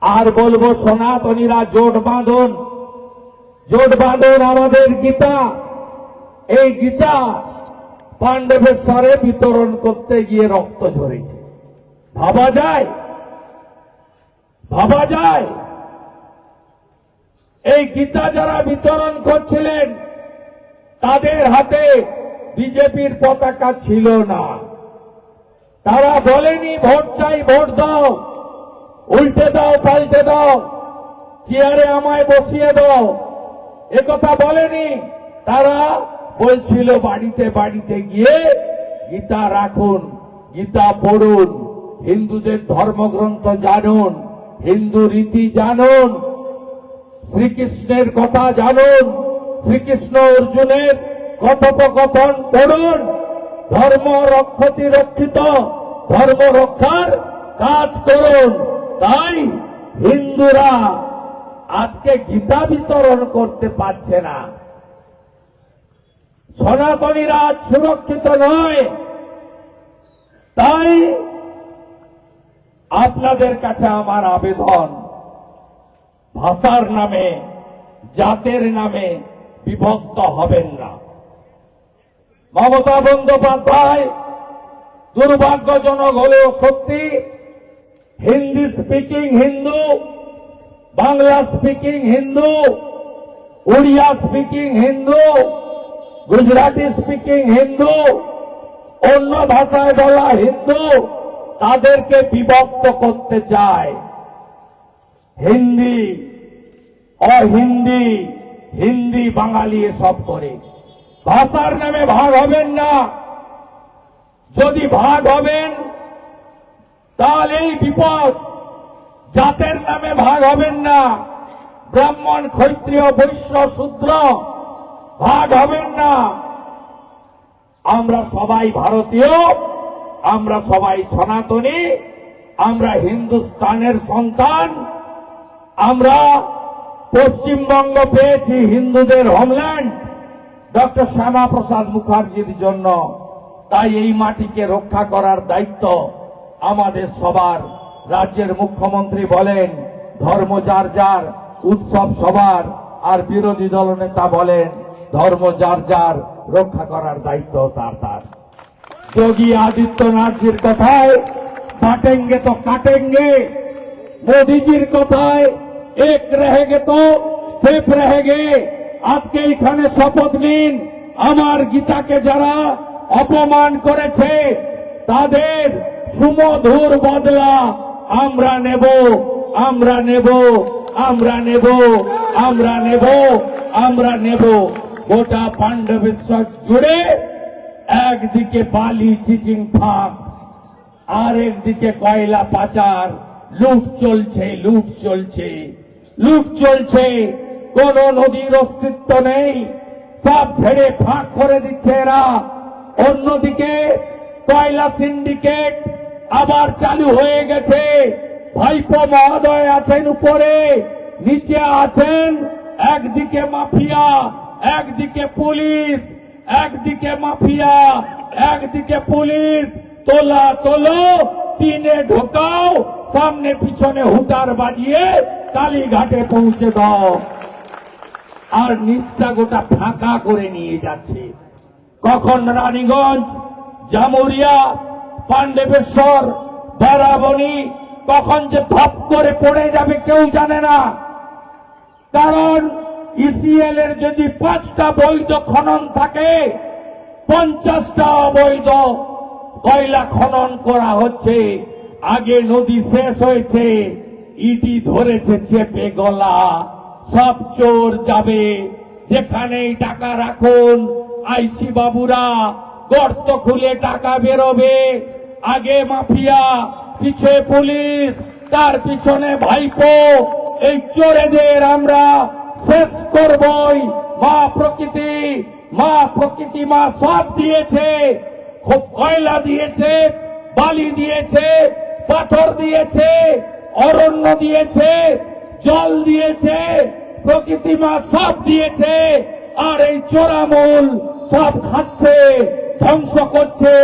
আর বলব, সনাতনীরা জোট বাঁধন। জোট বাঁধন আমাদের গীতা। এই গীতা পাণ্ডবেশ্বরে বিতরণ করতে গিয়ে রক্ত ঝরেছে। ভাবা যায়? ভাবা যায়? এই গীতা যারা বিতরণ করছিলেন, তাদের হাতে বিজেপির পতাকা ছিল না। তারা বলেনি, ভোট চাই, ভোট দাও। উল্টে দাও, পাল্টে দাও। চেয়ারে আমায় বসিয়ে দাও। একথা বলেনি। তারা বলছিল, বাড়িতে বাড়িতে গিয়ে গীতা রাখুন, গীতা পড়ুন, হিন্দুদের ধর্মগ্রন্থ জানুন, হিন্দু রীতি জানুন, শ্রীকৃষ্ণের কথা জানুন, শ্রীকৃষ্ণ অর্জুনের কথোপকথন পড়ুন। ধর্ম রক্ষতি রক্ষিত ধর্ম রক্ষার কাজ করুন। তাই হিন্দুরা আজকে গীতা বিতরণ করতে পারছে না। সনাতনীরা আজ সুরক্ষিত নয়। তাই আপনাদের কাছে আমার আবেদন, ভাষার নামে, জাতের নামে বিভক্ত হবেন না। মমতা বন্দ্যোপাধ্যায় দুর্ভাগ্যজনক হলেও সত্যি Hindi speaking Hindu Bangla speaking Hindu Odia speaking Hindu Gujarati speaking Hindu অন্য ভাষায় বলা হিন্দু তাদেরকে বিভক্ত করতে চায়। হিন্দি, অহিন্দি, হিন্দি, বাঙালি এসব করে। ভাষার নামে ভাগ হবেন না। যদি ভাগ হবেন তাহলে এই বিপদ জাতের নামে ভাগ হবেন না। ব্রাহ্মণ, ক্ষত্রিয়, বৈশ্য, শূদ্র ভাগ হবেন না। আমরা সবাই ভারতীয়, আমরা সবাই সনাতনী, আমরা হিন্দুস্তানের সন্তান, আমরা পশ্চিমবঙ্গ পেয়েছি হিন্দুদের হোমল্যান্ড ডক্টর শ্যামা প্রসাদ মুখার্জির জন্য। তাই এই মাটিকে রক্ষা করার দায়িত্ব আমাদের সবার, রাজ্যের মুখ্যমন্ত্রী বলেন, ধর্ম যার যার, উৎসব সবার, আর বিরোধী দলনেতা বলেন, ধর্ম যার যার, রক্ষা করার দায়িত্ব তার তার। যোগী আদিত্যনাথজির কথায় কাটেঙ্গে তো কাটেঙ্গে, মোদীজির কথায়, এক রেহেগে তো সেফ রেহেগে। আজকে এখানে শপথ নিন, আমার গীতাকে যারা অপমান করেছে, তাদের সুমধুর বদলা আমরা নেব আমরা নেব আমরা নেব আমরা নেব আমরা নেব। গোটা পাণ্ডবেশ্বর জুড়ে একদিকে বালি, চিচিং, ফাঁক, আর একদিকে কয়লা, পাচার। লুট চলছে লুট চলছে লুট চলছে। কোন নদীর অস্তিত্ব নেই। সব ছেড়ে ফাঁক করে দিচ্ছে এরা। অন্যদিকে কয়লা সিন্ডিকেট আবার চালু হয়ে গেছে। ভাইপো মহোদয় আছেন উপরে, নিচে আছেন একদিকে মাফিয়া, একদিকে পুলিশ, একদিকে মাফিয়া, একদিকে পুলিশ। তোলা তোলো তিনে ঢোকাও, সামনে পিছনে হুটার বাজিয়ে কালীঘাটে পৌঁছে দাও। আর নিচটা গোটা ফাঁকা করে নিয়ে যাচ্ছে। কখন রানীগঞ্জ, জামুরিয়া পাণ্ডবেশ্বর বারাবণী কখন যে ধপ করে পড়ে যাবে কেউ জানে না। কারণ ইসিএল এর যদি পাঁচটা বৈধ খনন থাকে, পঞ্চাশটা অবৈধ কয়লা খনন করা হচ্ছে। আগে নদী শেষ হয়েছে, ইটি ধরেছে, চেপে গলা, সব চোর যাবে। যেখানেই টাকা রাখুন, আইসি বাবুরা, গর্ত খুলে টাকা বেরোবে। আগে মাফিয়া, পিছে পুলিশ, তার পিছনে ভাইপো, এই চোরেদের আমরা শেষ করবই। মা প্রকৃতি মা প্রকৃতি মা সব দিয়েছে, খুব কয়লা দিয়েছে, বালি দিয়েছে, পাথর দিয়েছে, অরণ্য দিয়েছে, জল দিয়েছে, প্রকৃতি মা সব দিয়েছে, আর এই চোরামূল সব খাচ্ছে, ধ্বংস করছে।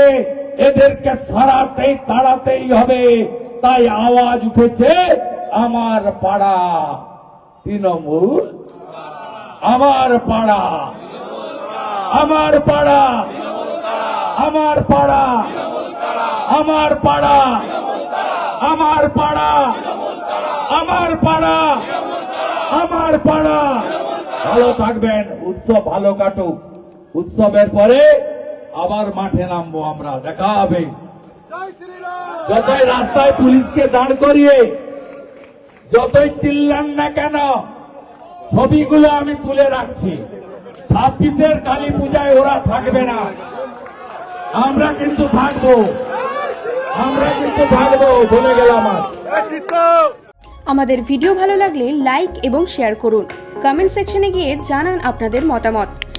এদেরকে সারাতেই তাড়াতেই হবে। তাই আওয়াজ উঠেছে আমার পাড়া। তৃণমূল। আমার পাড়া। আমার পাড়া। আমার পাড়া। আমার পাড়া। আমার পাড়া। আমার পাড়া। আমার পাড়া। ভালো থাকবেন। উৎসব ভালো কাটুক। উৎসবের পরে আবার মাঠে নামবো আমরা দেখা হবে। যতই রাস্তায় পুলিশকে দাঁড় করিয়ে যতই চিল্লান না কেন ছবিগুলো আমি তুলে রাখছি। ছাব্বিশের কালী পূজায় ওরা থাকবে না। আমরা কিন্তু থাকব আমরা কিন্তু থাকব বলে গেলাম আমাদের ভিডিও ভালো লাগলে লাইক এবং শেয়ার করুন। কমেন্ট সেকশনে গিয়ে জানান আপনাদের মতামত।